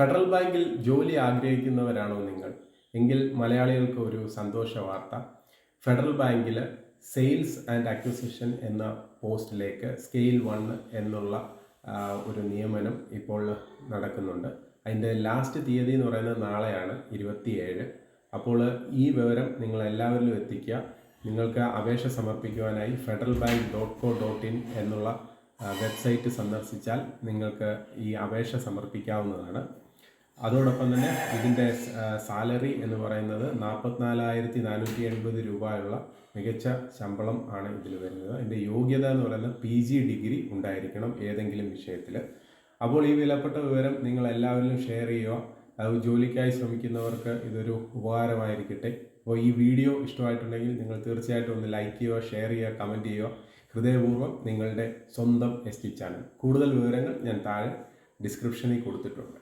Federal ബാങ്കിൽ ജോലി ആഗ്രഹിക്കുന്നവരാണോ നിങ്ങൾ? എങ്കിൽ മലയാളികൾക്ക് ഒരു സന്തോഷ വാർത്ത. ഫെഡറൽ ബാങ്കിൽ സെയിൽസ് ആൻഡ് അക്വിസിഷൻ എന്ന പോസ്റ്റിലേക്ക് സ്കെയിൽ വൺ എന്നുള്ള ഒരു നിയമനം ഇപ്പോൾ നടക്കുന്നുണ്ട്. അതിന്റെ ലാസ്റ്റ് തീയതി എന്ന് പറയുന്നത് നാളെയാണ് ഇരുപത്തിയേഴ്. അപ്പോൾ ഈ വിവരം നിങ്ങൾ എല്ലാവരിലും എത്തിക്കുക. നിങ്ങൾക്ക് അപേക്ഷ സമർപ്പിക്കുവാനായി Federal Bank dot co dot in എന്നുള്ള വെബ്സൈറ്റ് സന്ദർശിച്ചാൽ നിങ്ങൾക്ക് ഈ അപേക്ഷ സമർപ്പിക്കാവുന്നതാണ്. അതോടൊപ്പം തന്നെ ഇതിന്റെ സാലറി എന്ന് പറയുന്നത് നാൽപ്പത്തിനാലായിരത്തി നാനൂറ്റി എൺപത് രൂപയുള്ള മികച്ച ശമ്പളം ആണ് ഇതിൽ വരുന്നത്. അതിന്റെ യോഗ്യത എന്ന് പറയുന്നത് പി ജി ഡിഗ്രി ഉണ്ടായിരിക്കണം ഏതെങ്കിലും വിഷയത്തിൽ അപ്പോൾ ഈ വിലപ്പെട്ട വിവരം നിങ്ങൾ എല്ലാവരിലും ഷെയർ ചെയ്യുക. അത് ജോലിക്കായി ശ്രമിക്കുന്നവർക്ക് ഇതൊരു ഉപകാരമായിരിക്കട്ടെ. അപ്പോൾ ഈ വീഡിയോ ഇഷ്ടമായിട്ടുണ്ടെങ്കിൽ നിങ്ങൾ തീർച്ചയായിട്ടും ഒന്ന് ലൈക്ക് ചെയ്യുക ഷെയർ ചെയ്യുക കമന്റ് ചെയ്യുക. ഹൃദയപൂർവം നിങ്ങളുടെ സ്വന്തം എസ് ടി ചാനൽ. കൂടുതൽ വിവരങ്ങൾ ഞാൻ താഴെ ഡിസ്ക്രിപ്ഷനിൽ കൊടുത്തിട്ടുണ്ട്.